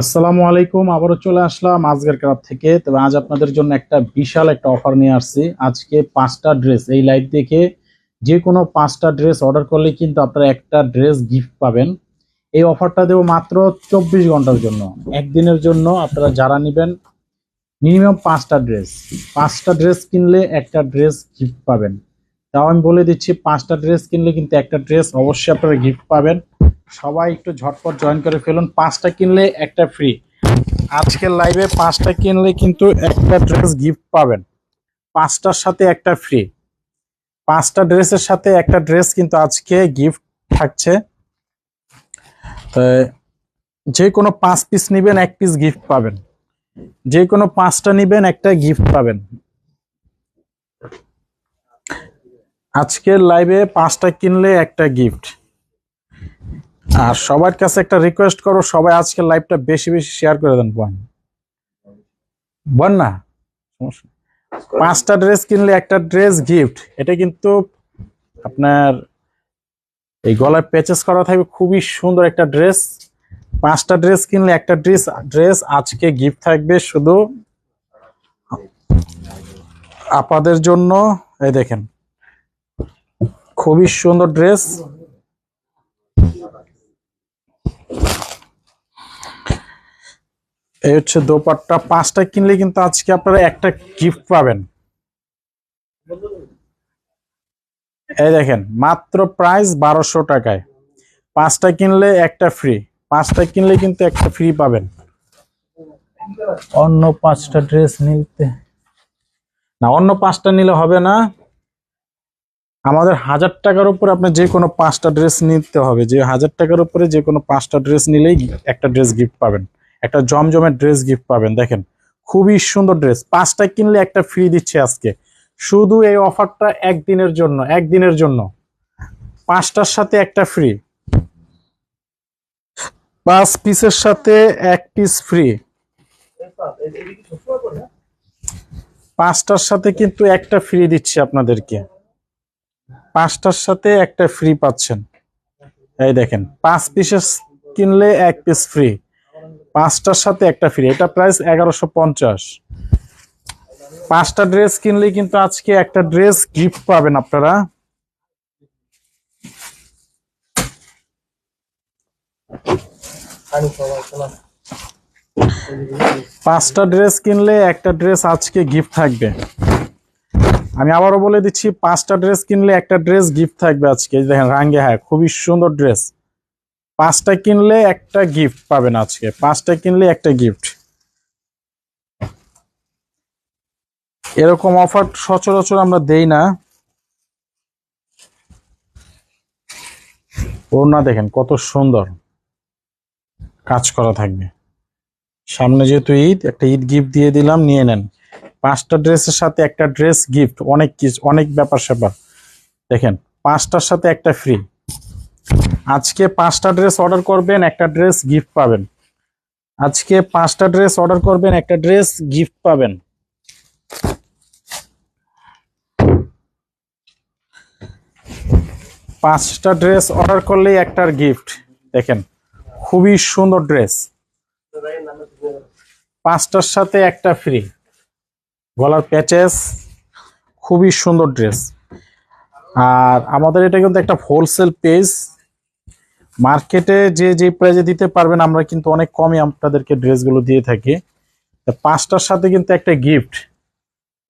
আসসালামু আলাইকুম, আবারও চলে আসলাম আজকের ক্লাব থেকে। তবে আজ আপনাদের জন্য একটা বিশাল একটা অফার নিয়ে আসছি। আজকে পাঁচটা ড্রেস, এই লাইভ দেখে যে কোনো পাঁচটা ড্রেস অর্ডার করলে কিন্তু আপনারা একটা ড্রেস গিফট পাবেন। এই অফারটা দেবো মাত্র চব্বিশ ঘণ্টার জন্য। একদিনের জন্য আপনারা যারা নেবেন, মিনিমাম পাঁচটা ড্রেস। পাঁচটা ড্রেস কিনলে একটা ড্রেস গিফট পাবেন। তাও আমি বলে দিচ্ছি, পাঁচটা ড্রেস কিনলে কিন্তু একটা ড্রেস অবশ্যই আপনারা গিফট পাবেন। সবাই একটু ঝটপট জয়েন করে ফেলুন। পাঁচটা কিনলে একটা ফ্রি আজকের লাইভে পাঁচটা কিনলে কিন্তু একটা ড্রেস গিফট পাবেন। পাঁচটার সাথে একটা ফ্রি পাঁচটা ড্রেসের সাথে একটা ড্রেস কিন্তু আজকে গিফট থাকছে। তো, যে কোনো পাঁচ পিস নেবেন, এক পিস গিফট পাবেন। যে কোনো পাঁচটা নেবেন, একটা গিফট পাবেন। আজকের লাইভে পাঁচটা কিনলে একটা গিফট আর সবার কাছে একটা রিকোয়েস্ট করো, সবাই আজকের লাইভটা বেশি বেশি শেয়ার করে দেন, বোন। বোন না পাঁচটা ড্রেস কিনলে একটা ড্রেস গিফট এটা কিন্তু আপনার এই গলায় প্যাচেস করা থাকবে, খুবই সুন্দর একটা ড্রেস পাঁচটা ড্রেস কিনলে একটা ড্রেস ড্রেস আজকে গিফট থাকবে শুধু আপাদের জন্য। এই দেখেন, খুবই সুন্দর ড্রেস এই হচ্ছে দোপাট্টা। পাঁচটা কিনলে কিন্তু আজকে আপনারা একটা গিফট পাবেন। এই দেখেন মাত্র প্রাইস বারোশো টাকায়। পাঁচটা কিনলে একটা ফ্রি পাঁচটা কিনলে কিন্তু একটা ফ্রি পাবেন। অন্য পাঁচটা ড্রেস নিতে। না অন্য পাঁচটা নিলে হবে না। আমাদের হাজার টাকার উপরে আপনি যে কোনো পাঁচটা ড্রেস নিতে হবে। যে হাজার টাকার উপরে যে কোনো পাঁচটা ড্রেস নিলেই একটা ড্রেস গিফট পাবেন। একটা জমজমের ড্রেস গিফট পাবেন, দেখেন। খুবই সুন্দর ড্রেস পাঁচটা কিনলে একটা ফ্রি দিচ্ছে আজকে। শুধু এই অফারটা একদিনের জন্য একদিনের জন্য। পাঁচটার সাথে একটা ফ্রি পাঁচ পিসের সাথে এক পিস ফ্রি পাঁচটার সাথে কিন্তু একটা ফ্রি দিচ্ছে আপনাদেরকে। পাঁচটার সাথে একটা ফ্রি পাচ্ছেন। এই দেখেন, পাঁচ পিসের কিনলে এক পিস ফ্রি পাঁচটার সাথে একটা ফ্রি এটা প্রাইস এগারোশো পঞ্চাশ। পাঁচটা ড্রেস কিনলে কিন্তু আজকে একটা ড্রেস গিফট পাবেন আপনারা। পাঁচটা ড্রেস কিনলে একটা ড্রেস আজকে গিফট থাকবে। আমি আবারও বলে দিচ্ছি, পাঁচটা ড্রেস কিনলে একটা ড্রেস গিফট থাকবে আজকে। দেখেন, রাঙ্গে হ্যাঁ খুবই সুন্দর ড্রেস পাঁচটা কিনলে একটা গিফট পাবেন আজকে। পাঁচটা কিনলে একটা গিফট এরকম অফার সচরাচর আমরা দেই না। ওড়না দেখেন, কত সুন্দর। কাজ করা থাকবে। সামনে যেহেতু ঈদ, একটা ঈদ গিফট দিয়ে দিলাম, নিয়ে নেন। পাঁচটা ড্রেসের সাথে একটা ড্রেস গিফট অনেক কিছু, অনেক ব্যাপার স্যাপার দেখেন, পাঁচটার সাথে একটা ফ্রি আজকে পাঁচটা ড্রেস অর্ডার করবেন, একটা ড্রেস গিফট পাবেন। আজকে পাঁচটা ড্রেস অর্ডার করবেন, একটা ড্রেস গিফট পাবেন। পাঁচটা ড্রেস অর্ডার করলেই একটার গিফট দেখেন, খুবই সুন্দর ড্রেস পাঁচটার সাথে একটা ফ্রি গলার প্যাচেস খুবই সুন্দর ড্রেস আর আমাদের এটা কিন্তু একটা হোলসেল পেজ মার্কেটে যে যে প্রাইজে দিতে পারবেন, আমরা কিন্তু অনেক কমই আপনাদেরকে ড্রেসগুলো দিয়ে থাকি। পাঁচটার সাথে কিন্তু একটা গিফট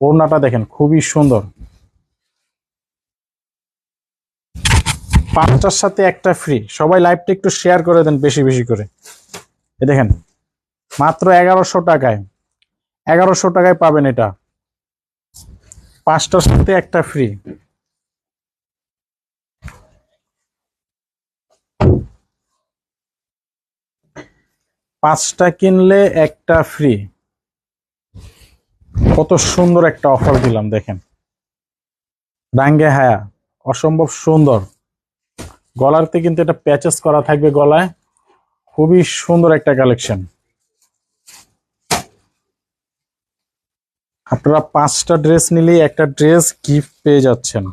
ওড়নাটা দেখেন, খুবই সুন্দর। পাঁচটার সাথে একটা ফ্রি সবাই লাইভটা একটু শেয়ার করে দেন বেশি বেশি করে। এ দেখেন, মাত্র এগারোশো টাকায়। এগারোশো টাকায় পাবেন এটা। পাঁচটার সাথে একটা ফ্রি পাঁচটা কিনলে একটা ফ্রি কত সুন্দর একটা অফার দিলাম, দেখেন। রাঙ্গে হায়া, অসম্ভব সুন্দর। গলারতে কিন্তু এটা প্যাচেস করা থাকবে গলায়। খুবই সুন্দর একটা কালেকশন আপনারা পাঁচটা ড্রেস নিলেই একটা ড্রেস গিফট পেয়ে যাচ্ছেন।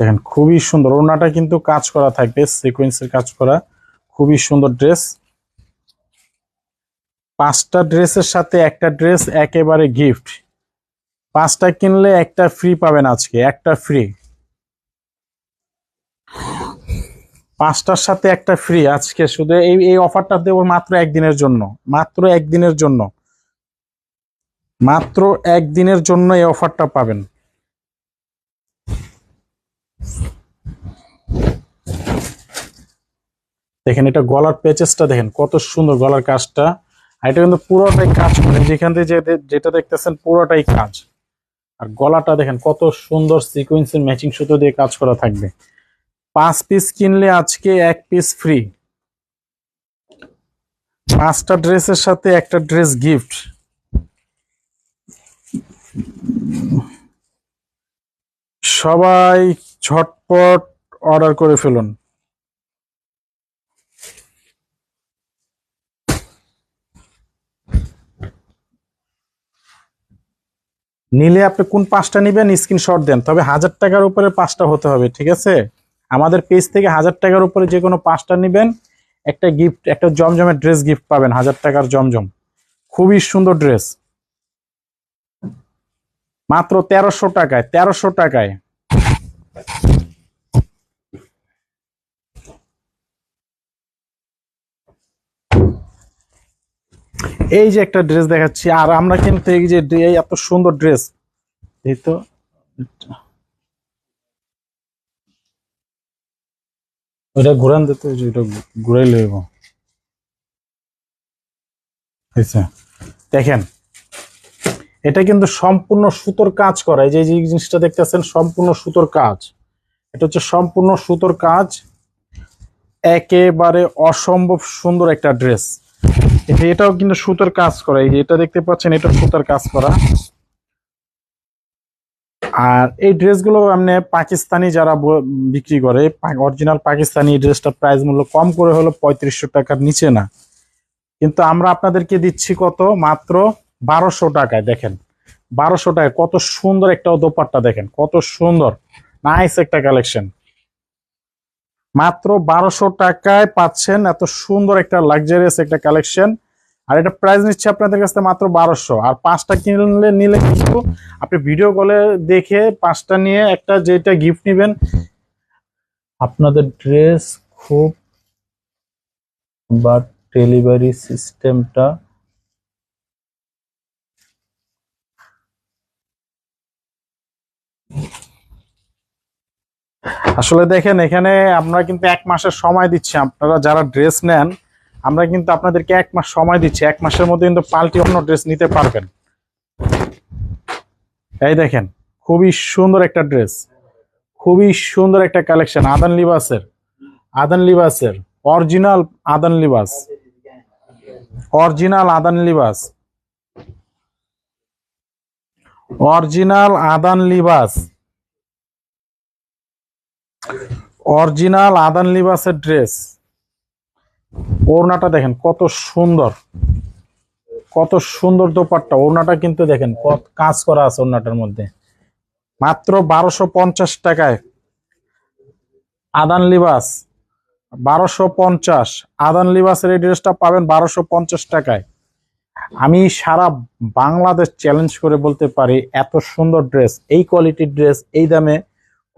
দেখেন, খুবই সুন্দর। ওনাটা কিন্তু কাজ করা থাকবে সিকোয়েন্সের কাজ করা। খুবই সুন্দর ড্রেস পাঁচটা ড্রেসের সাথে একটা ড্রেস একেবারে গিফট পাঁচটা কিনলে একটা ফ্রি পাবেন আজকে, একটা ফ্রি পাঁচটার সাথে একটা ফ্রি আজকে শুধু এই এই অফারটা দেবো মাত্র একদিনের জন্য, মাত্র একদিনের জন্য। মাত্র একদিনের জন্য এই অফারটা পাবেন। দেখেন, এটা গলার পেচেসটা দেখেন, কত সুন্দর গলার কাজটা। আর এটা কিন্তু পুরোটাই কাজ করে যেখান থেকে যেটা দেখতেছেন, পুরোটাই কাজ। আর গলাটা দেখেন, কত সুন্দর সিকোয়েন্সের ম্যাচিং সুতো দিয়ে কাজ করা থাকবে। পাঁচ পিস কিনলে আজকে এক পিস ফ্রি পাঁচটা ড্রেসের সাথে একটা ড্রেস গিফট সবাই ঝটপট অর্ডার করে ফেলুন। নিলে আপনি কোন পাঁচটা নেবেন? স্ক্রিনশট দেন। তবে হাজার টাকার উপরে পাঁচটা হতে হবে, ঠিক আছে? আমাদের পেজ থেকে হাজার টাকার উপরে যে কোনো পাঁচটা নেবেন। একটা গিফট একটা জমজমের ড্রেস গিফট পাবেন, হাজার টাকার জমজম। খুবই সুন্দর ড্রেস মাত্র তেরোশো টাকায় তেরোশো টাকায়। এই যে একটা ড্রেস দেখাচ্ছি, আর আমরা কিন্তু এই যে এত সুন্দর ড্রেস এই তো ওইটা ঘুরান দিতে ওইটা ঘুরাই লইব দেখেন। এটা কিন্তু সম্পূর্ণ সুতোর কাজ করা। এই যে জিনিসটা দেখতেছেন, সম্পূর্ণ সুতোর কাজ। এটা হচ্ছে সম্পূর্ণ সুতোর কাজ। একেবারে অসম্ভব সুন্দর একটা ড্রেস। এটা এটাও কিন্তু সুতোর কাজ করা। এই যে, এটা দেখতে পাচ্ছেন, এটা সুতোর কাজ করা। আর এই ড্রেসগুলো আপনি পাকিস্তানি যারা বিক্রি করে অরিজিনাল পাকিস্তানি ড্রেসটা প্রাইস মূল্য কম করে হলো পঁয়ত্রিশশো টাকার নিচে না। কিন্তু আমরা আপনাদেরকে দিচ্ছি কত? মাত্র বারোশো টাকায় দেখেন, বারোশো টাকায় কত সুন্দর একটা দোপাট্টা দেখেন, কত সুন্দর নাইস একটা কালেকশন মাত্র বারোশো টাকায় পাচ্ছেন এত সুন্দর একটা লাক্সারিয়াস একটা কালেকশন আর এটা প্রাইস নিচ্ছে আপনাদের কাছ মাত্র বারোশো। আর পাঁচটা কিনলে নিলে কিন্তু আপনি ভিডিও কলে দেখে পাঁচটা নিয়ে একটা যেটা গিফট নেবেন, আপনাদের ড্রেস খুব বা ডেলিভারি সিস্টেমটা আসলে দেখেন, এখানে আমরা কিন্তু এক মাসের সময় দিচ্ছি। আপনারা যারা ড্রেস নেন, আমরা কিন্তু আপনাদেরকে এক মাস সময় দিচ্ছি। এক মাসের মধ্যে কিন্তু পাল্টি অন্য ড্রেস নিতে পারবেন। এই দেখেন, খুবই সুন্দর একটা ড্রেস খুবই সুন্দর একটা কালেকশন আদান লিবাসের। আদান লিবাসের অরিজিনাল আদান লিবাস। অরিজিনাল আদান লিবাস। অরিজিনাল আদান লিবাস। অরিজিনাল আদান লিবাসের ড্রেস। ওড়নাটা দেখেন কত সুন্দর। কত সুন্দর দোপাট্টা। ওড়নাটা কিন্তু দেখেন কত কাজ করা আছে ওড়নাটার মধ্যে। মাত্র বারোশো পঞ্চাশ টাকায় আদান লিবাস। বারোশো পঞ্চাশ। আদান লিবাসের এই ড্রেসটা পাবেন বারোশো পঞ্চাশ টাকায়। আমি সারা বাংলাদেশ চ্যালেঞ্জ করে বলতে পারি, এত সুন্দর ড্রেস, এই কোয়ালিটির ড্রেস, এই দামে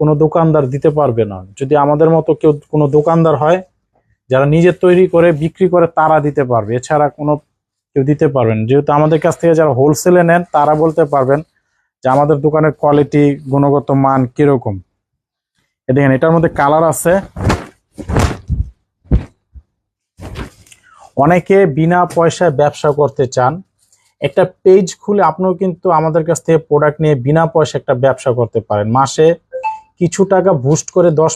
কোনো দোকানদার দিতে পারবে না। যদি আমাদের মতো কেউ কোনো দোকানদার হয়, যারা নিজে তৈরি করে, বিক্রি করে, তারা দিতে পারবে। এছাড়া কোনো কেউ দিতে পারবেন যেহেতু আমাদের কাছ থেকে যারা হোলসেলে নেন, তারা বলতে পারবেন যে আমাদের দোকানের কোয়ালিটি গুণগত মান কীরকম। এ দেখেন, এটার মধ্যে কালার আছে। অনেকে বিনা পয়সায় ব্যবসা করতে চান। একটা পেজ খুলে আপনিও কিন্তু আমাদের কাছ থেকে প্রোডাক্ট নিয়ে বিনা পয়সা একটা ব্যবসা করতে পারেন। মাসে কিছু টাকা বুস্ট করে দশ,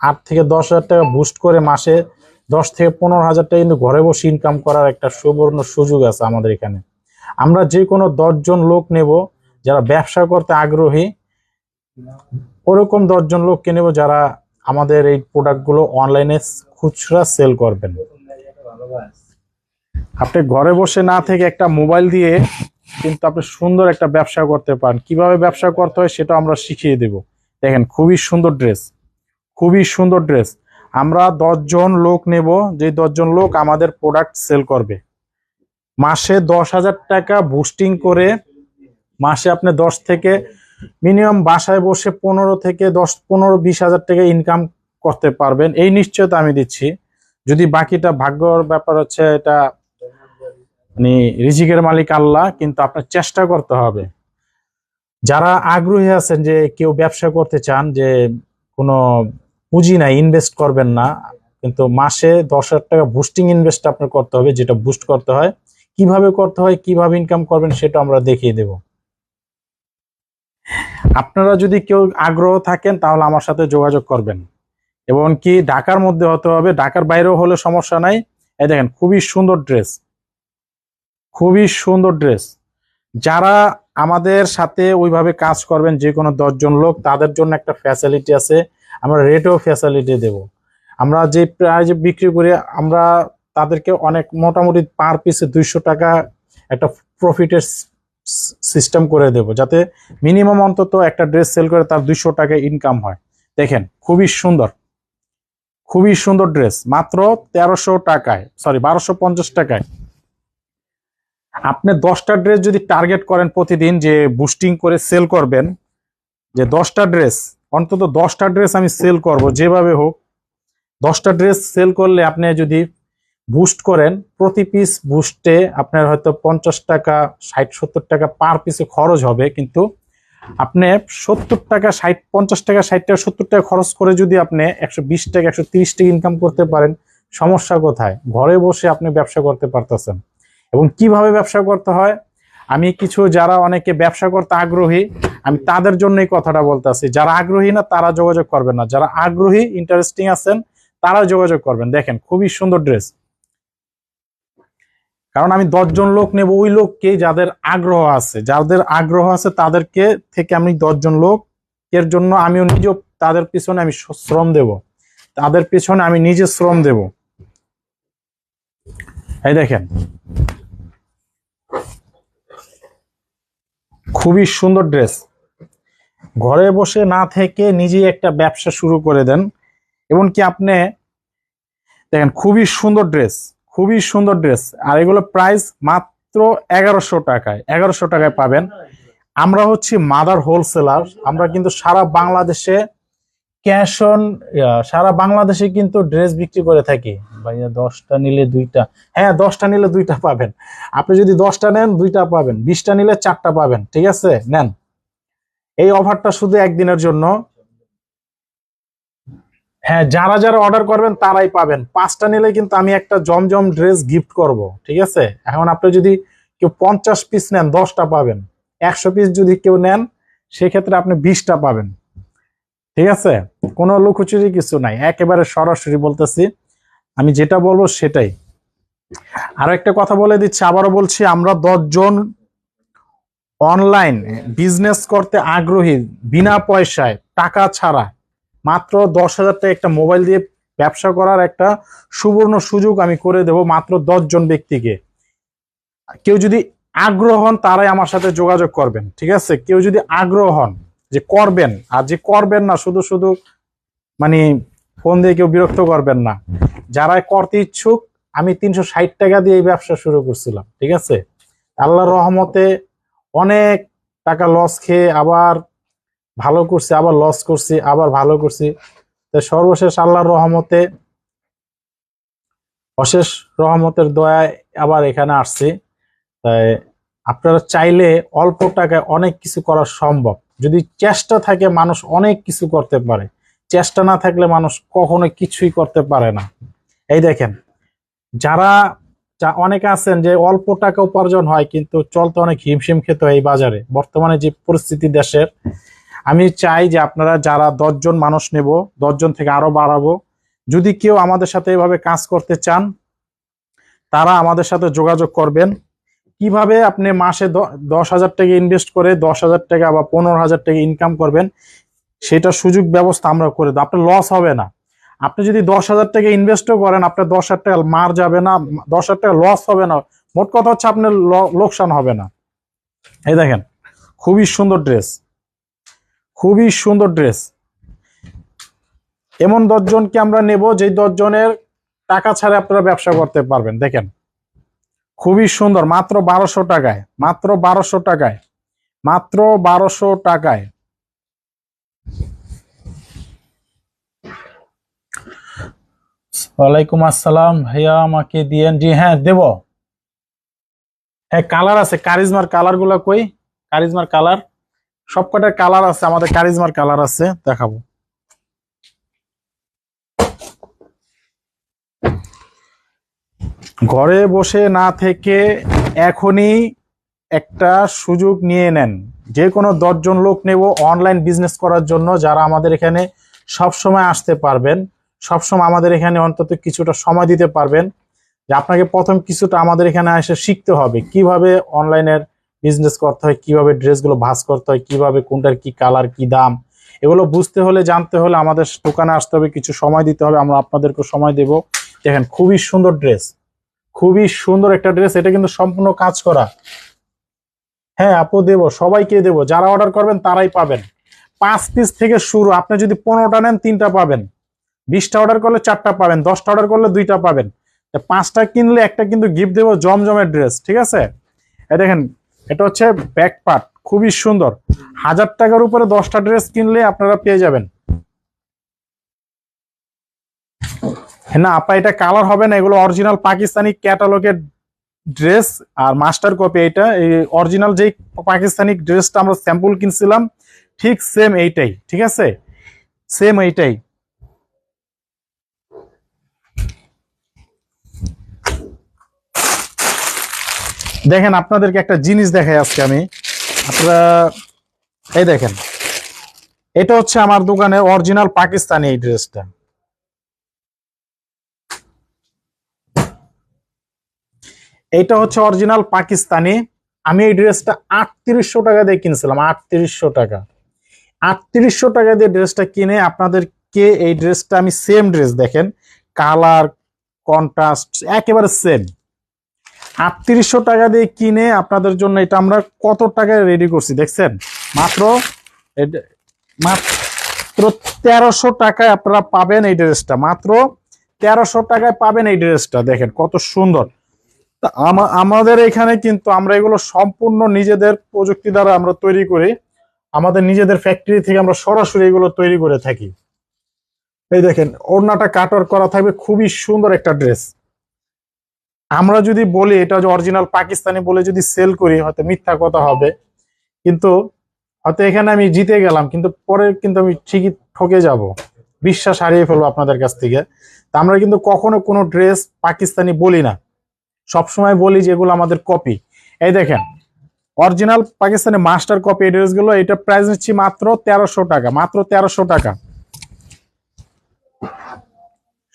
আট থেকে দশ হাজার টাকা বুস্ট করে মাসে দশ থেকে পনেরো হাজার টাকা কিন্তু ঘরে বসে ইনকাম করার একটা সুবর্ণ সুযোগ আছে আমাদের এখানে। আমরা যে কোনো দশজন লোক নেব যারা ব্যবসা করতে আগ্রহী, ওরকম দশজন লোককে নেব যারা আমাদের এই প্রোডাক্টগুলো অনলাইনে খুচরা সেল করবেন। আপনি ঘরে বসে না থেকে একটা মোবাইল দিয়ে কিন্তু আপনি সুন্দর একটা ব্যবসা করতে পারেন। কীভাবে ব্যবসা করতে হয় সেটা আমরা শিখিয়ে দেব। দেখেন খুবই সুন্দর ড্রেস খুবই সুন্দর ড্রেস আমরা দশজন লোক নেব যে দশজন লোক আমাদের প্রোডাক্ট সেল করবে। মাসে দশ হাজার টাকা বুস্টিং করে মাসে আপনি দশ থেকে মিনিমাম বাসায় বসে পনেরো থেকে দশ, পনেরো, বিশ হাজার টাকা ইনকাম করতে পারবেন। এই নিশ্চয়তা আমি দিচ্ছি। যদি বাকিটা ভাগ্যর ব্যাপার হচ্ছে এটা মানে রিজিকের মালিক আল্লাহ, কিন্তু আপনার চেষ্টা করতে হবে। যারা আগ্রহী আছেন যে কেউ ব্যবসা করতে চান, যে কোনো পুঁজি নাই ইনভেস্ট করবেন না, কিন্তু মাসে দশ হাজার টাকা বুস্টিং ইনভেস্ট আপনার করতে হবে, যেটা বুস্ট করতে হয়। কীভাবে করতে হয়, কীভাবে ইনকাম করবেন সেটা আমরা দেখিয়ে দেব। আপনারা যদি কেউ আগ্রহ থাকেন, তাহলে আমার সাথে যোগাযোগ করবেন। এবং কি ঢাকার মধ্যে হতে হবে, ঢাকার বাইরেও হলে সমস্যা নাই। এই দেখেন, খুবই সুন্দর ড্রেস খুবই সুন্দর ড্রেস যারা আমাদের সাথে ওইভাবে কাজ করবেন যে কোনো দশজন লোক, তাদের জন্য একটা ফ্যাসিলিটি আছে। আমরা রেটও ফ্যাসিলিটি দেব। আমরা যে প্রাইজে বিক্রি করি, আমরা তাদেরকে অনেক মোটামুটি পার পিসে দুইশো টাকা একটা প্রফিটের সিস্টেম করে দেব। যাতে মিনিমাম অন্তত একটা ড্রেস সেল করে তার দুইশো টাকা ইনকাম হয়। দেখেন, খুবই সুন্দর। খুবই সুন্দর ড্রেস মাত্র তেরোশো টাকায় সরি বারোশো পঞ্চাশ টাকায়। আপনি দশটা ড্রেস যদি টার্গেট করেন প্রতিদিন যে বুস্টিং করে সেল করবেন, যে দশটা ড্রেস অন্তত দশটা ড্রেস আমি সেল করব, যেভাবে হোক, দশটা ড্রেস সেল করলে আপনি যদি বুস্ট করেন, প্রতি পিস বুস্টে আপনার হয়তো পঞ্চাশ টাকা, ষাট, সত্তর টাকা পার পিসে খরচ হবে, কিন্তু আপনি সত্তর টাকা, ষাট, পঞ্চাশ টাকা, ষাট টাকা, সত্তর টাকা খরচ করে যদি আপনি একশো বিশ টাকা, একশো তিরিশ টাকা ইনকাম করতে পারেন, সমস্যা কোথায়? ঘরে বসে আপনি ব্যবসা করতে পারতেছেন। এবং কীভাবে ব্যবসা করতে হয়? আমি কিছু যারা অনেকে ব্যবসা করতে আগ্রহী, আমি তাদের জন্য এই কথাটা বলতেছি। যারা আগ্রহী না, তারা যোগাযোগ করবেন না। যারা আগ্রহী ইন্টারেস্টিং আছেন তারা যোগাযোগ করবেন। দেখেন, খুবই সুন্দর ড্রেস কারণ আমি দশজন লোক নেব, ওই লোককে যাদের আগ্রহ আছে, যাদের আগ্রহ আছে তাদেরকে থেকে আমি দশজন লোক এর জন্য আমিও নিজেও তাদের পিছনে আমি শ্রম দেব। তাদের পিছনে আমি নিজে শ্রম দেব। এই দেখেন খুবই সুন্দর ড্রেস। ঘরে বসে না থেকে নিজেই একটা ব্যবসা শুরু করে দেন। এবং কি আপনি দেখেন, খুবই সুন্দর ড্রেস, খুবই সুন্দর ড্রেস। আর এগুলো প্রাইস মাত্র এগারোশো টাকায় এগারোশো টাকায় পাবেন। আমরা হচ্ছি মাদার হোলসেলার। আমরা কিন্তু সারা বাংলাদেশে ক্যাশ অন সারা বাংলাদেশে কিন্তু ড্রেস বিক্রি করে থাকি। ভাইয়া, দশটা নিলে দুইটা। হ্যাঁ দশটা নিলে দুইটা পাবেন। আপনি যদি দশটা নেন, দুইটা পাবেন। বিশটা নিলে চারটা পাবেন। ঠিক আছে? নেন। এই অফারটা শুধু একদিনের জন্য। হ্যাঁ যারা যারা অর্ডার করবেন, তারাই পাবেন। পাঁচটা নিলে কিন্তু আমি একটা জমজম ড্রেস গিফট করব। ঠিক আছে? এখন আপনি যদি কেউ পঞ্চাশ পিস নেন, দশটা পাবেন। একশো পিস যদি কেউ নেন, সেক্ষেত্রে আপনি বিশটা পাবেন। ঠিক আছে? কোনো লুকোচুরি কিছু নাই। একেবারে সরাসরি বলতেছি আমি যেটা বলব সেটাই। আরও একটা কথা বলে দিচ্ছি, আবারও বলছি, আমরা দশজন অনলাইন বিজনেস করতে আগ্রহী বিনা পয়সায়, টাকা ছাড়া। মাত্র দশ হাজার টাকা একটা মোবাইল দিয়ে ব্যবসা করার একটা সুবর্ণ সুযোগ আমি করে দেব মাত্র জন ব্যক্তিকে। কেউ যদি আগ্রহ হন, তারাই আমার সাথে যোগাযোগ করবেন, ঠিক আছে? কেউ যদি আগ্রহ হন যে করবেন, আর যে করবেন না, শুধু শুধু মানে ফোন দিয়ে কেউ বিরক্ত করবেন না। যারা করতে ইচ্ছুক, আমি তিনশো ষাট টাকা দিয়ে এই ব্যবসা শুরু করছিলাম, ঠিক আছে? আল্লাহর রহমতে অনেক টাকা লস খেয়ে আবার ভালো করছি, আবার লস করছি, আবার ভালো করছি। তো সর্বশেষ আল্লাহর রহমতে, অশেষ রহমতের দয়ায় আবার এখানে আসছি। তাই আপনারা চাইলে অল্প টাকায় অনেক কিছু করা সম্ভব। যদি চেষ্টা থাকে, মানুষ অনেক কিছু করতে পারে। চেষ্টা না থাকলে মানুষ কখনো কিছুই করতে পারে না। এই দেখেন, যারা অনেকে আছেন যে অল্প টাকা উপার্জন হয় কিন্তু চলতে অনেক হিমশিম খেতে হয় এই বাজারে। বর্তমানে যে পরিস্থিতি দেশের, আমি চাই যে আপনারা যারা দশজন মানুষ নেব, দশজন থেকে আরও বাড়াবো, যদি কেউ আমাদের সাথে এভাবে কাজ করতে চান, তারা আমাদের সাথে যোগাযোগ করবেন। কীভাবে আপনি মাসে দশ হাজার টাকা ইনভেস্ট করে দশ হাজার টাকা বা পনেরো হাজার টাকা ইনকাম করবেন সেটা সুযোগ ব্যবস্থা আমরা করে দেবো। আপনার লস হবে না। আপনি যদি দশ হাজার টাকা ইনভেস্টও করেন, আপনার দশ হাজার টাকা মার যাবে না, দশ হাজার টাকা লস হবে না। মোট কথা হচ্ছে আপনার লোকসান হবে না। এই দেখেন, খুবই সুন্দর ড্রেস খুবই সুন্দর ড্রেস এমন দশজনকে আমরা নেব যে দশজনের টাকা ছাড়া আপনারা ব্যবসা করতে পারবেন। দেখেন, খুবই সুন্দর। মাত্র বারোশো টাকায়, মাত্র বারোশো টাকায়, মাত্র বারোশো টাকায়। ওয়ালাইকুম আসসালাম। ভাইয়া, আমাকে দিয়েন। জি হ্যাঁ দেব। হ্যাঁ কালার আছে। কারিজমার কালারগুলা কই? কারিজমার কালার। সবকটার কালার আছে, আমাদের কারিজমার কালার আছে। দেখাবো। ঘরে বসে না থেকে এখনই একটা সুযোগ নিয়ে নেন। যে কোনো দশজন লোক নেব অনলাইন বিজনেস করার জন্য, যারা আমাদের এখানে সব সময় আসতে পারবেন। সবসময় আমাদের এখানে অন্তত কিছুটা সময় দিতে পারবেন যে আপনাকে প্রথম কিছুটা আমাদের এখানে এসে শিখতে হবে। কীভাবে অনলাইনের বিজনেস করতে হয়, কীভাবে ড্রেসগুলো ভাঁজ করতে হয়, কীভাবে কোনটার কি কালার কি দাম, এগুলো বুঝতে হলে, জানতে হলে আমাদের দোকানে আসতে হবে, কিছু সময় দিতে হবে, আমরা আপনাদেরকে সময় দেব। দেখেন, খুবই সুন্দর ড্রেস খুবই সুন্দর একটা ড্রেস এটা কিন্তু সম্পূর্ণ কাজ করা। হ্যাঁ আপু দেবো, সবাইকে দেবো, যারা অর্ডার করবেন তারাই পাবেন। পাঁচ পিস থেকে শুরু, আপনি যদি পনেরোটা নেন, তিনটা পাবেন। বিশটা অর্ডার করলে চারটা পাবেন, দশটা অর্ডার করলে দুইটা পাবেন। পাঁচটা কিনলে একটা কিন্তু গিফট দেবো জমজমের ড্রেস ঠিক আছে? এই দেখেন, এটা হচ্ছে ব্যাক পার্ট খুবই সুন্দর। হাজার টাকার উপরে দশটা ড্রেস কিনলে আপনারা পেয়ে যাবেন। না, আপা, এটা কালার হবে না, এগুলো অরিজিনাল পাকিস্তানি ক্যাটালগের ড্রেস আর মাস্টার কপি এটা, এই অরিজিনাল যেই পাকিস্তানি ড্রেসটা আমরা স্যাম্পল কিনছিলাম, ঠিক সেম এইটাই, ঠিক আছে? সেম এইটাই। দেখেন আপনাদেরকে একটা জিনিস দেখাই আজকে আমি। আপনারা, এই দেখেন, এটা হচ্ছে আমার দোকানে অরিজিনাল পাকিস্তানি এই ড্রেসটা। এইটা হচ্ছে অরিজিনাল পাকিস্তানি। আমি এই ড্রেসটা আটত্রিশশো টাকা দিয়ে কিনছিলাম, আটত্রিশশো টাকা। আটত্রিশশো টাকা দিয়ে ড্রেসটা কিনে আপনাদেরকে এই ড্রেসটা আমি সেম ড্রেস দেখেন। কালার কন্ট্রাস্ট একেবারে সেম আটত্রিশশো টাকা দিয়ে কিনে আপনাদের জন্য এটা আমরা কত টাকায় রেডি করছি, দেখছেন? মাত্র মাত্র তেরোশো টাকায় আপনারা পাবেন এই ড্রেসটা, মাত্র তেরোশো টাকায় পাবেন এই ড্রেসটা, দেখেন কত সুন্দর। আমাদের এখানে কিন্তু আমরা এগুলো সম্পূর্ণ নিজেদের প্রযুক্তি দ্বারা আমরা তৈরি করি। আমাদের নিজেদের ফ্যাক্টরি থেকে আমরা সরাসরি এগুলো তৈরি করে থাকি। এই দেখেন, ওড়নাটা কাটওয়ার করা থাকবে, খুবই সুন্দর একটা ড্রেস আমরা যদি বলি এটা অরিজিনাল পাকিস্তানি বলে যদি সেল করি, হয়তো মিথ্যা কথা হবে। কিন্তু হয়তো এখানে আমি জিতে গেলাম, কিন্তু পরে কিন্তু আমি ঠিকই ঠকে যাব। বিশ্বাস হারিয়ে ফেলব আপনাদের কাছ থেকে। তা আমরা কিন্তু কখনো কোনো ড্রেস পাকিস্তানি বলি না। সবসময় বলি যে এগুলো আমাদের কপি এই দেখেন অরিজিনাল পাকিস্তানি মাস্টার কপি এই ড্রেসগুলো এটা প্রাইস নিচ্ছি মাত্র তেরোশো টাকা, মাত্র তেরোশো টাকা।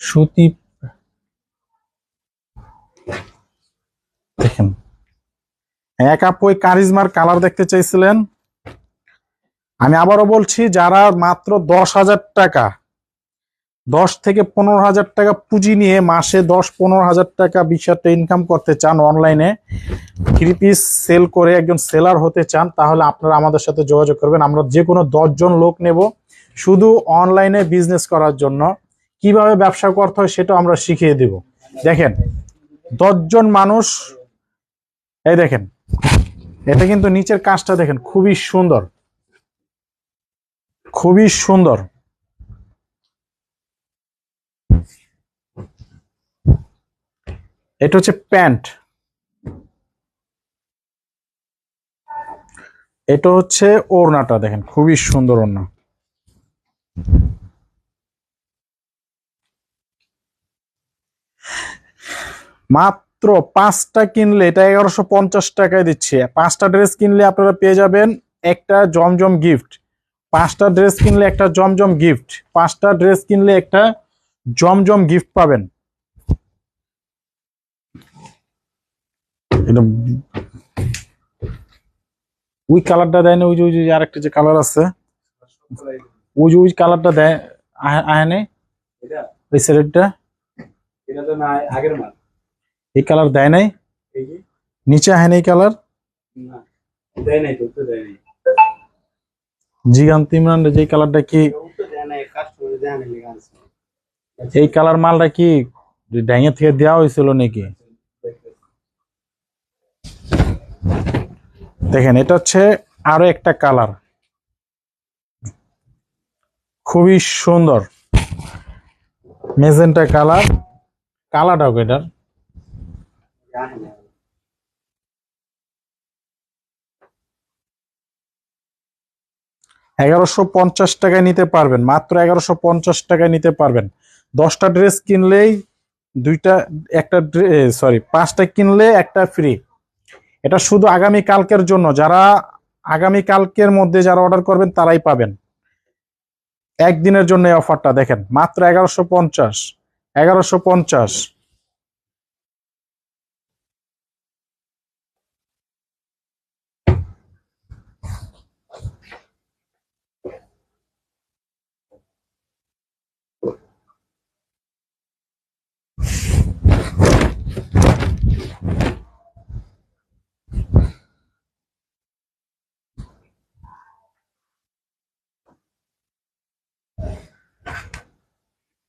সুতি দেখেন এক আপু ওই কারিজমার কালার দেখতে চাইছিলেন। আমি আবারও বলছি, যারা মাত্র দশ হাজার টাকা, দশ থেকে পনেরো হাজার টাকা পুঁজি নিয়ে মাসে দশ পনেরো হাজার টাকা, বিশ হাজার ইনকাম করতে চান অনলাইনে থ্রি পিস সেল করে একজন সেলার হতে চান, তাহলে আপনারা আমাদের সাথে যোগাযোগ করবেন। আমরা যে কোনো দশজন লোক নেব, শুধু অনলাইনে বিজনেস করার জন্য। কীভাবে ব্যবসা করতে হয় সেটা আমরা শিখিয়ে দেব। দেখেন দশজন মানুষ, এই দেখেন এটা কিন্তু নিচের কাজটা দেখেন, খুবই সুন্দর। খুবই সুন্দর। এটা হচ্ছে প্যান্ট। এটা হচ্ছে ওড়নাটা দেখেন, খুবই সুন্দর ওড়না। মাত্র পাঁচটা কিনলে এটা এগারোশো পঞ্চাশ টাকায় দিচ্ছে। পাঁচটা ড্রেস কিনলে আপনারা পেয়ে যাবেন একটা জমজম গিফট। পাঁচটা ড্রেস কিনলে একটা জমজম গিফট। পাঁচটা ড্রেস কিনলে একটা জমজম গিফট পাবেন। এটা ওই কালারটা দেয় না ওই যে ওই যে আরেকটা যে কালার আছে। ওই যে ওই কালারটা দেয় আহে- আহে নাই? ওই স্যারেটটা এটা তো না আগের মাল। এই কালার দেয় নাই? নিচে আহে নাই কালার? জিগান্ত ইমরান যে কালারটা কি? এই কালার মালটা কি ড্যাঙে থেকে দেওয়া হয়েছিল নাকি? দেখেন এটা হচ্ছে আরও একটা কালার। খুবই সুন্দর। Magenta colour. কালারটাও এটার। এগারোশো পঞ্চাশ টাকায় নিতে পারবেন, মাত্র এগারোশো পঞ্চাশ টাকায় নিতে পারবেন। দশটা ড্রেস কিনলেই দুইটা, একটা সরি পাঁচটা কিনলে একটা ফ্রি এটা শুধু আগামী কালকের জন্য, যারা আগামী কালকের মধ্যে যারা অর্ডার করবেন, তারাই পাবেন। একদিনের জন্য এই অফারটা দেখেন, মাত্র এগারোশো পঞ্চাশ এগারোশো পঞ্চাশ।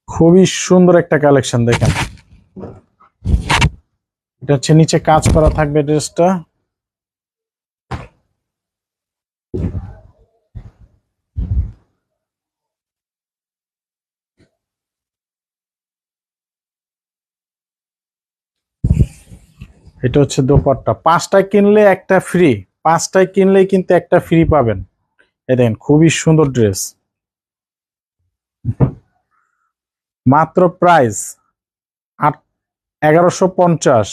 খুবই সুন্দর একটা কালেকশন দেখেন। এটা হচ্ছে নিচে কাজ করা থাকবে ড্রেসটা। এটা হচ্ছে দোপাট্টা। পাঁচটা কিনলে একটা ফ্রি পাঁচটায় কিনলেই কিন্তু একটা ফ্রি পাবেন। এ দেখেন, খুবই সুন্দর ড্রেস মাত্র প্রাইস আট, এগারোশো পঞ্চাশ।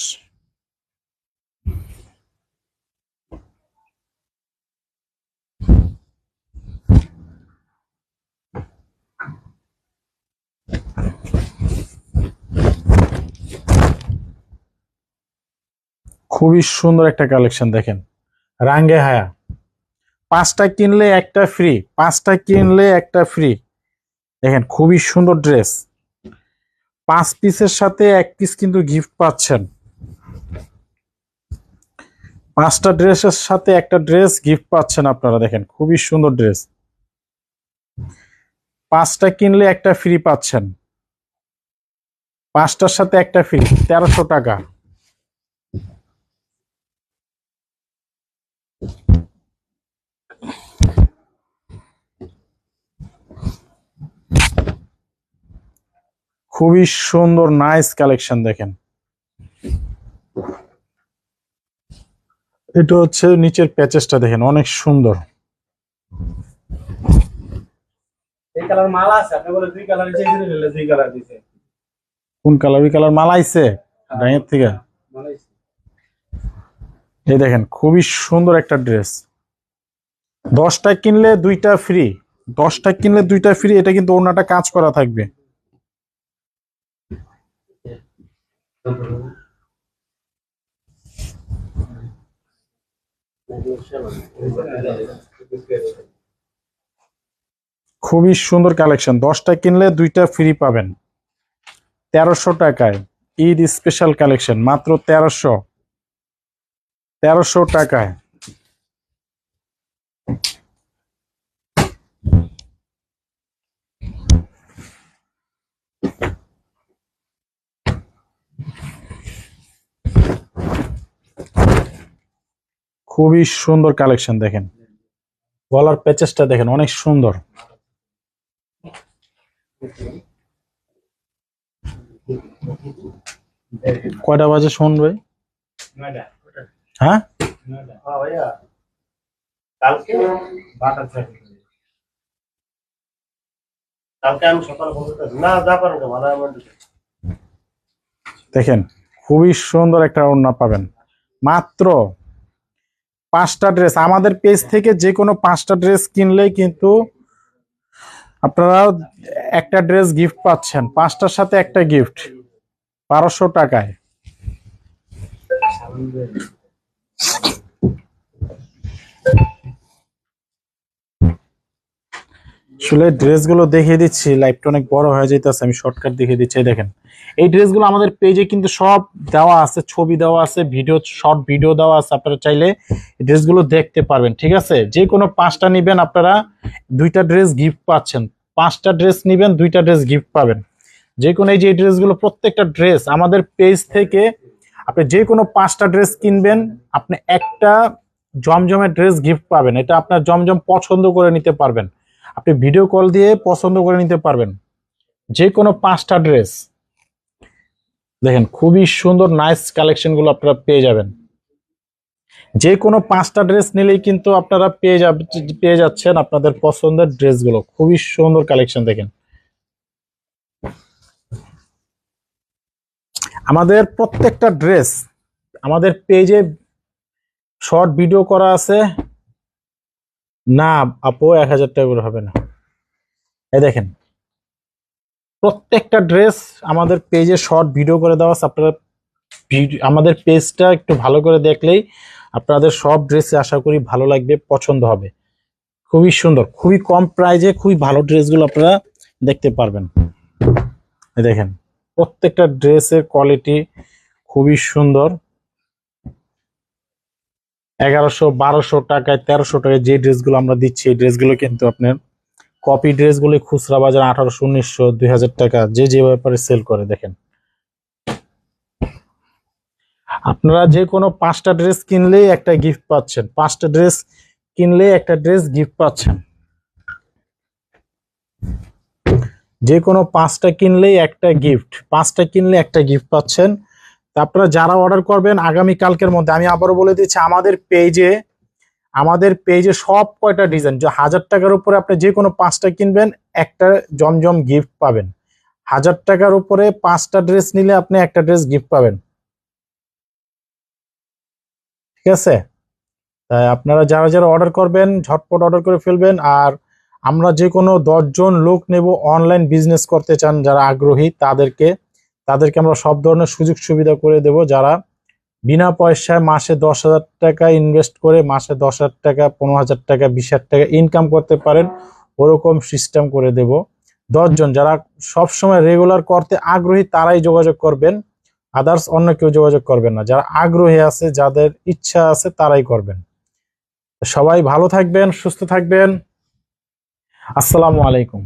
খুবই সুন্দর একটা কালেকশন দেখেন। রাঙ্গে হায়া। পাঁচটা কিনলে একটা ফ্রি পাঁচটা কিনলে একটা ফ্রি দেখেন, খুবই সুন্দর ড্রেস পাঁচ পিসের সাথে এক পিস কিন্তু গিফট পাচ্ছেন। পাঁচটা ড্রেসের সাথে একটা ড্রেস গিফট পাচ্ছেন আপনারা দেখেন, খুবই সুন্দর ড্রেস। পাঁচটা কিনলে একটা ফ্রি পাচ্ছেন। পাঁচটার সাথে একটা ফ্রি তেরোশো টাকা। খুবই সুন্দর নাইস কালেকশন দেখেন। এটা হচ্ছে নিচের প্যাচেসটা দেখেন অনেক সুন্দর। কোন কালার ওই কালার মালা আইছে? ডাইয়ের থেকে? মানে এই দেখেন খুবই সুন্দর একটা ড্রেস। দশটা কিনলে দুইটা ফ্রি দশটা কিনলে দুইটা ফ্রি এটা কিন্তু ওনাটা কাজ করা থাকবে। খুবই সুন্দর কালেকশন দশটা কিনলে দুইটা ফ্রি পাবেন। তেরোশো টাকায় ঈদ স্পেশাল কালেকশন মাত্র তেরোশো। তেরোশো টাকায়। খুবই সুন্দর কালেকশন দেখেন। গলার প্যাচেসটা দেখেন, অনেক সুন্দর। কয়টা বাজে শোন ভাই? হ্যাঁ? দেখেন, খুবই সুন্দর একটা ওড়না পাবেন। মাত্র পাঁচটা ড্রেস আমাদের পেজ থেকে যে কোনো পাঁচটা ড্রেস কিনলেই কিন্তু আপনারা একটা ড্রেস গিফট পাচ্ছেন। পাঁচটার সাথে একটা গিফট বারোশো টাকায়। আসলে ড্রেসগুলো দেখিয়ে দিচ্ছি লাইভটা অনেক বড় হয়ে যেতেছে আমি শর্টকাট দেখিয়ে দিচ্ছি দেখেন। এই ড্রেসগুলো আমাদের পেজে কিন্তু সব দেওয়া আছে, ছবি দেওয়া আছে ভিডিও শর্ট ভিডিও দেওয়া আছে, আপনারা চাইলে ড্রেসগুলো দেখতে পারবেন, ঠিক আছে? যে কোনো পাঁচটা নিবেন, আপনারা দুইটা ড্রেস গিফট পাচ্ছেন। পাঁচটা ড্রেস নিবেন, দুইটা ড্রেস গিফট পাবেন। যে কোনো এই যে ড্রেসগুলো, প্রত্যেকটা ড্রেস আমাদের পেজ থেকে আপনি যে কোনো পাঁচটা ড্রেস কিনবেন, আপনি একটা জমজমের ড্রেস গিফট পাবেন। এটা আপনার জমজম পছন্দ করে নিতে পারবেন। আপনি ভিডিও কল দিয়ে পছন্দ করে নিতে পারবেন। যে কোনো পাঁচটা ড্রেস দেখেন, খুবই সুন্দর নাইস কালেকশনগুলো আপনারা পেয়ে যাবেন। যে কোনো পাঁচটা ড্রেস নিলেই কিন্তু আপনারা পেয়ে যাবে, পেয়ে যাচ্ছেন আপনাদের পছন্দের ড্রেসগুলো খুবই সুন্দর কালেকশন দেখেন। আমাদের প্রত্যেকটা ড্রেস আমাদের পেজে শর্ট ভিডিও করা আছে। না, আপু, এক হাজার টাকা করে হবে না। এই দেখেন, প্রত্যেকটা ড্রেস আমাদের পেজে শর্ট ভিডিও করে দেওয়া আপনারা আমাদের পেজটা একটু ভালো করে দেখলেই আপনাদের সব ড্রেসে আশা করি ভালো লাগবে, পছন্দ হবে। খুবই সুন্দর, খুবই কম প্রাইজে খুবই ভালো ড্রেসগুলো আপনারা দেখতে পারবেন। দেখেন, প্রত্যেকটা ড্রেসের কোয়ালিটি খুবই সুন্দর। এগারোশো, বারোশো টাকায়, তেরোশো টাকায় যে ড্রেসগুলো আমরা দিচ্ছি, এই ড্রেসগুলো কিন্তু আপনার কপি ড্রেসগুলো খুচরা বাজার আঠারোশো, উনিশশো, দুই হাজার টাকা, যে যে ব্যাপারে সেল করে, দেখেন। আপনারা যে কোনো পাঁচটা ড্রেস কিনলেই একটা গিফট পাচ্ছেন। পাঁচটা ড্রেস কিনলে একটা ড্রেস গিফট পাচ্ছেন। যে কোনো পাঁচটা কিনলেই একটা গিফট পাঁচটা কিনলে একটা গিফট পাচ্ছেন। তা আপনারা যারা অর্ডার করবেন আগামী কালকের মধ্যে, আমি আবারও বলে দিচ্ছি, আমাদের পেজে আমাদের পেজে সব কয়টা ডিজাইন যে হাজার টাকার উপরে আপনি যে কোনো পাঁচটা কিনবেন, একটা জমজম গিফট পাবেন। হাজার টাকার উপরে পাঁচটা ড্রেস নিলে আপনি একটা ড্রেস গিফট পাবেন। ঠিক আছে? তাই আপনারা যারা যারা অর্ডার করবেন, ঝটপট অর্ডার করে ফেলবেন, আর আমরা যে কোনো দশজন লোক নেব অনলাইন বিজনেস করতে চান, যারা আগ্রহী, তাদেরকে তাদেরকে আমরা সব ধরনের সুযোগ সুবিধা করে দেব যারা বিনা পয়সায় মাসে দশ হাজার টাকা ইনভেস্ট করে মাসে দশ হাজার টাকা, পনেরো হাজার টাকা, বিশ হাজার টাকা ইনকাম করতে পারেন, ওরকম সিস্টেম করে দেব। দশজন যারা সবসময় রেগুলার করতে আগ্রহী তারাই যোগাযোগ করবেন আদার্স অন্য কেউ যোগাযোগ করবেন না। যারা আগ্রহী আছে, যাদের ইচ্ছা আছে, তারাই করবেন। সবাই ভালো থাকবেন, সুস্থ থাকবেন। আসসালামু আলাইকুম।